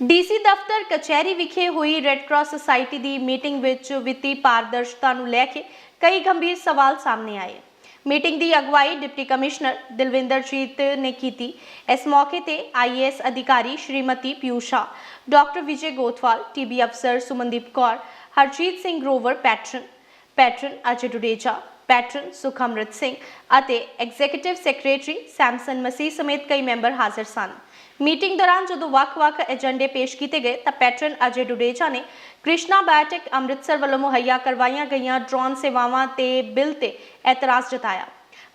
DC ਦਫ਼ਤਰ ਕਚਹਿਰੀ ਵਿਖੇ ਹੋਈ ਰੈੱਡ ਕਰਾਸ ਸੁਸਾਇਟੀ ਦੀ ਮੀਟਿੰਗ ਵਿੱਚ ਵਿੱਤੀ ਪਾਰਦਰਸ਼ਤਾ ਨੂੰ ਲੈ ਕੇ ਕਈ ਗੰਭੀਰ ਸਵਾਲ ਸਾਹਮਣੇ ਆਏ। ਮੀਟਿੰਗ ਦੀ ਅਗਵਾਈ ਡਿਪਟੀ ਕਮਿਸ਼ਨਰ ਦਿਲਵਿੰਦਰਜੀਤ ਨੇ ਕੀਤੀ। ਇਸ ਮੌਕੇ ਤੇ ਆਈਏਐਸ ਅਧਿਕਾਰੀ ਸ਼੍ਰੀਮਤੀ ਪਿਊਸ਼ਾ, ਡਾਕਟਰ ਵਿਜੇ ਗੋਥਵਾਲ ਟੀਬੀ ਅਫਸਰ Sumandeep Kaur, Harjeet Singh Grover, patron patron Ajay Dudeja patron Sukhmrat Singh ਅਤੇ ਐਗਜ਼ੀਕਿਊਟਿਵ ਸੈਕਟਰੀ ਸੈਮਸਨ ਮਸੀਹ ਸਮੇਤ ਕਈ ਮੈਂਬਰ ਹਾਜ਼ਰ ਸਨ। ਮੀਟਿੰਗ ਦੌਰਾਨ ਜਦੋਂ ਵੱਖ-ਵੱਖ ਏਜੰਡੇ ਪੇਸ਼ ਕੀਤੇ ਗਏ ਤਾਂ ਪੈਟਰਨ ਅਜੇ ਡੁਡੇਜਾ ਨੇ ਕ੍ਰਿਸ਼ਨਾ ਬਾਇਓਟੈਕ ਅੰਮ੍ਰਿਤਸਰ ਵੱਲੋਂ ਮੁਹੱਈਆ ਕਰਵਾਈਆਂ ਗਈਆਂ ਡਰੋਨ ਸੇਵਾਵਾਂ ਤੇ ਬਿੱਲ ਤੇ ਇਤਰਾਜ਼ ਜਤਾਇਆ।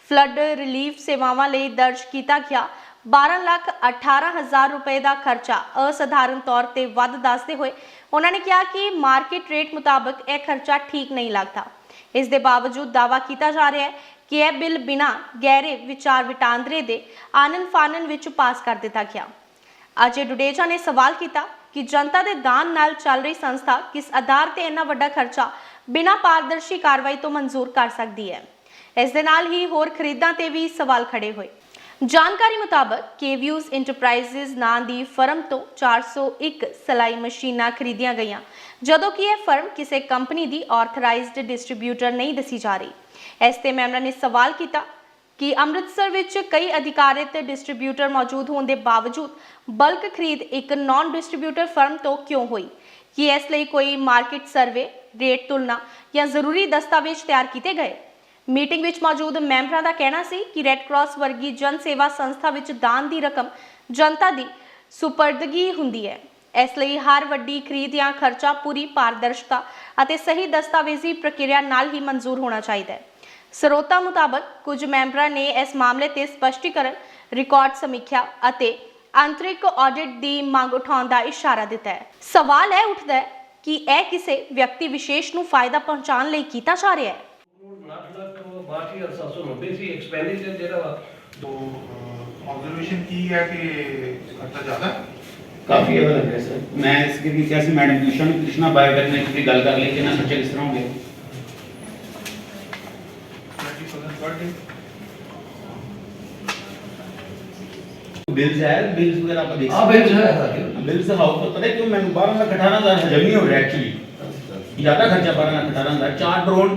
ਫਲੱਡ ਰਿਲੀਫ ਸੇਵਾਵਾਂ ਲਈ ਦਰਜ ਕੀਤਾ ਗਿਆ। 12 ਲੱਖ 18 ਹਜ਼ਾਰ ਰੁਪਏ ਦਾ ਖਰਚਾ ਅਸਧਾਰਨ ਤੌਰ ਤੇ ਵੱਧ ਦੱਸਦੇ ਹੋਏ ਉਹਨਾਂ ਨੇ ਕਿਹਾ ਕਿ ਮਾਰਕੀਟ ਰੇਟ ਮੁਤਾਬਕ ਇਹ ਖਰਚਾ ਠੀਕ ਨਹੀਂ ਲੱਗਦਾ। ਇਸ ਦੇ ਬਾਵਜੂਦ ਦਾਵਾ ਕੀਤਾ ਜਾ ਰਿਹਾ ਹੈ ਕਿ ਇਹ ਬਿੱਲ ਬਿਨਾਂ ਗਹਿਰੇ ਵਿਚਾਰ ਵਟਾਂਦਰੇ ਦੇ ਆਨਨ ਫਾਨਨ ਵਿੱਚ ਪਾਸ ਕਰ ਦਿੱਤਾ ਗਿਆ। ਅਜੇ ਡੁਡੇਜਾ ਨੇ ਸਵਾਲ ਕੀਤਾ ਕਿ ਜਨਤਾ ਦੇ ਦਾਨ ਨਾਲ ਚੱਲ ਰਹੀ ਸੰਸਥਾ ਕਿਸ ਆਧਾਰ ਤੇ ਇੰਨਾ ਵੱਡਾ ਖਰਚਾ ਬਿਨਾਂ ਪਾਰਦਰਸ਼ੀ ਕਾਰਵਾਈ ਤੋਂ ਮਨਜ਼ੂਰ ਕਰ ਸਕਦੀ ਹੈ? ਇਸ ਦੇ ਨਾਲ ਹੀ ਹੋਰ ਖਰੀਦਾਂ ਤੇ ਵੀ ਸਵਾਲ ਖੜੇ ਹੋਏ। ਜਾਣਕਾਰੀ ਮੁਤਾਬਕ ਕੇਵਿਊਜ਼ ਇੰਟਰਪ੍ਰਾਈਜ਼ਸ ਨਾਂ ਦੀ ਫਰਮ ਤੋਂ 401 ਸਲਾਈ ਮਸ਼ੀਨਾਂ ਖਰੀਦੀਆਂ ਗਈਆਂ, ਜਦੋਂ ਕਿ ਇਹ ਫਰਮ ਕਿਸੇ ਕੰਪਨੀ ਦੀ ਆਥੋਰਾਈਜ਼ਡ ਡਿਸਟ੍ਰੀਬਿਊਟਰ ਨਹੀਂ ਦੱਸੀ ਜਾ ਰਹੀ। ਇਸ ਤੇ ਮੈਂਬਰਾਂ ਨੇ ਸਵਾਲ ਕੀਤਾ ਕਿ ਅੰਮ੍ਰਿਤਸਰ ਵਿੱਚ ਕਈ ਅਧਿਕਾਰਿਤ ਡਿਸਟ੍ਰੀਬਿਊਟਰ ਮੌਜੂਦ ਹੋਣ ਦੇ ਬਾਵਜੂਦ ਬਲਕ ਖਰੀਦ ਇੱਕ ਨਾਨ ਡਿਸਟ੍ਰੀਬਿਊਟਰ ਫਰਮ ਤੋਂ ਕਿਉਂ ਹੋਈ? ਕੀ ਇਸ ਲਈ ਕੋਈ ਮਾਰਕੀਟ ਸਰਵੇ, ਰੇਟ ਤੁਲਨਾ ਜਾਂ ਜ਼ਰੂਰੀ ਦਸਤਾਵੇਜ਼ ਤਿਆਰ ਕੀਤੇ ਗਏ? ਮੀਟਿੰਗ ਵਿੱਚ ਮੌਜੂਦ ਮੈਂਬਰਾਂ ਦਾ ਕਹਿਣਾ ਸੀ ਕਿ ਰੈੱਡ ਕਰਾਸ ਵਰਗੀ ਜਨ ਸੇਵਾ ਸੰਸਥਾ ਵਿੱਚ ਦਾਨ ਦੀ ਰਕਮ ਜਨਤਾ ਦੀ ਸੁਪਰਦਗੀ ਹੁੰਦੀ ਹੈ। ਇਸ ਲਈ ਹਰ ਵੱਡੀ ਖਰੀਦ ਜਾਂ ਖਰਚਾ ਪੂਰੀ ਪਾਰਦਰਸ਼ਤਾ ਅਤੇ ਸਹੀ ਦਸਤਾਵੇਜ਼ੀ ਪ੍ਰਕਿਰਿਆ ਨਾਲ ਹੀ ਮਨਜ਼ੂਰ ਹੋਣਾ ਚਾਹੀਦਾ ਹੈ। ਸਰੋਤਾ ਮੁਤਾਬਕ ਕੁਝ ਮੈਂਬਰਾਂ ਨੇ ਇਸ ਮਾਮਲੇ ਤੇ ਸਪਸ਼ਟੀਕਰਨ, ਰਿਕਾਰਡ ਸਮੀਖਿਆ ਅਤੇ ਆਂਤਰਿਕ ਆਡਿਟ ਦੀ ਮੰਗ ਉਠਾਉਣ ਦਾ ਇਸ਼ਾਰਾ ਦਿੱਤਾ ਹੈ। ਸਵਾਲ ਇਹ ਉੱਠਦਾ ਹੈ ਕਿ ਇਹ ਕਿਸੇ ਵਿਅਕਤੀ ਵਿਸ਼ੇਸ਼ ਨੂੰ ਫਾਇਦਾ ਪਹੁੰਚਾਉਣ ਲਈ ਕੀਤਾ ਜਾ ਰਿਹਾ ਹੈ? वाकई और सुनो बेसिक बेसी एक्सपेंडिचर जेड़ा वा तो ऑब्जर्वेशन की है कि खर्चा ज़्यादा? काफ़ी है लग है सर मैं इसके लिए कैसे मैडम कृष्ण कृष्णा बाय बायोटेक में इसकी गल कर ली कि ना खर्चे किस तरह होंगे। बिल्स है बिल्स वगैरह आप देख हाँ बिल्स है। ਦੇਖ ਹਾਂ ਬਿਲਸ ਹੈ ਬਿਲਸ ਹਾਊਸ ਤੋਂ ਪਤਾ 12 लाख 18 ਦਾ ਹਜਮ ਨਹੀਂ ਹੋ ਰਿਹਾ ਐਕਚੁਅਲੀ ਜ਼ਿਆਦਾ ਖਰਚਾ 12 लाख 18 ਦਾ ਚਾਰ ਡਰੋਨ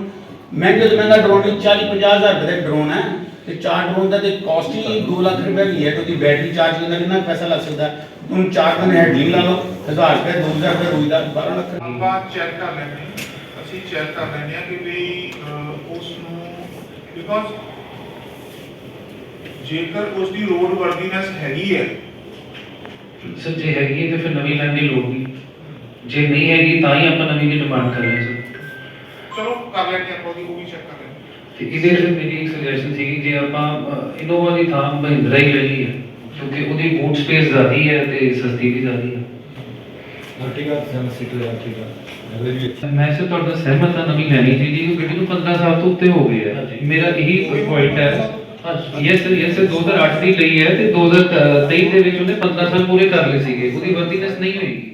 ਮਹਿੰਗੇ ਤੋਂ ਮਹਿੰਗਾ ਡਰੋਨ ਵੀ 40 50000 ਰੁਪਏ ਦਾ ਡਰੋਨ ਹੈ ਤੇ ਚਾਰ ਡਰੋਨ ਦਾ ਤੇ ਕਾਸਟ ਹੀ 2 ਲੱਖ ਰੁਪਏ ਦੀ ਹੈ ਤੇ ਉਹਦੀ ਬੈਟਰੀ ਚਾਰਜ ਕਰਨਾ ਕਿੰਨਾ ਪੈਸਾ ਲੱਗ ਸਕਦਾ ਹੁਣ ਚਾਰ ਦਿਨ ਹੈਡਲਿੰਗ ਲਾ ਲਓ 1000 ਰੁਪਏ 2000 ਰੁਪਏ ਰੋਜ਼ ਦਾ 12 ਲੱਖ ਆਪਾਂ ਚੈੱਕ ਕਰ ਲੈਂਦੇ ਹਾਂ ਅਸੀਂ ਚੈੱਕ ਕਰ ਲੈਂਦੇ ਹਾਂ ਕਿ ਵੀ ਉਸ ਨੂੰ ਬਿਕੋਜ਼ ਜੇਕਰ ਉਸ ਦੀ ਰੋਡ ਵਰਦੀਨੈਸ ਹੈਗੀ ਹੈ ਜੇ ਹੈਗੀ ਹੈ ਤਾਂ ਫਿਰ ਨਵੀਂ ਲੈਣ ਦੀ ਲੋੜ ਨਹੀਂ। ਜੇ ਨਹੀਂ ਹੈਗੀ ਤਾਂ ਹੀ ਆਪਾਂ ਨਵੀਂ ਦੀ ਡਿਮਾਂਡ ਕਰ ਰਹੇ ਹਾਂ ਚਲੋ ਕਰ ਲੈਂਦੇ ਆਪਾਂ ਉਹਦੀ ਉਹ ਵੀ ਚੈੱਕ ਕਰ ਲੈਂਦੇ। ਤੇ ਇਹਦੇ ਵਿੱਚ ਮੇਰੀ ਇੱਕ ਸੁਜੈਸ਼ਨ ਸੀਗੀ ਜੇ ਆਪਾਂ ਇਨੋਵਾ ਦੀ ਥਾਂ ਮਹਿੰਦਰਾ ਹੀ ਲੈ ਲਈਏ ਕਿਉਂਕਿ ਉਹਦੀ ਬੂਟ ਸਪੇਸ ਜ਼ਿਆਦੀ ਹੈ ਤੇ ਸਸਤੀ ਵੀ ਜ਼ਿਆਦੀ ਹੈ। ਆਰਟੀਕਲ ਸੈਮ ਸੀਟਰ ਆਰਟੀਕਲ ਮੈਂ ਸੇ ਤੁਹਾਡਾ ਸਹਿਮਤ ਹਾਂ ਨਵੀਂ ਲੈਣੀ ਸੀ ਜੀ ਗੱਡੀ ਨੂੰ 15 ਸਾਲ ਤੋਂ ਉੱਤੇ ਹੋ ਗਏ ਹੈ। ਮੇਰਾ ਇਹੀ ਪੁਆਇੰਟ ਹੈ। ਯੈਸ ਯੈਸ 2008 ਦੀ ਲਈ ਹੈ ਤੇ 2023 ਦੇ ਵਿੱਚ ਉਹਨੇ 15 ਸਾਲ ਪੂਰੇ ਕਰ ਲਏ ਸੀਗੇ। ਉਹਦੀ ਵਰਦੀਨੈਸ ਨਹੀਂ ਹੋਏਗੀ।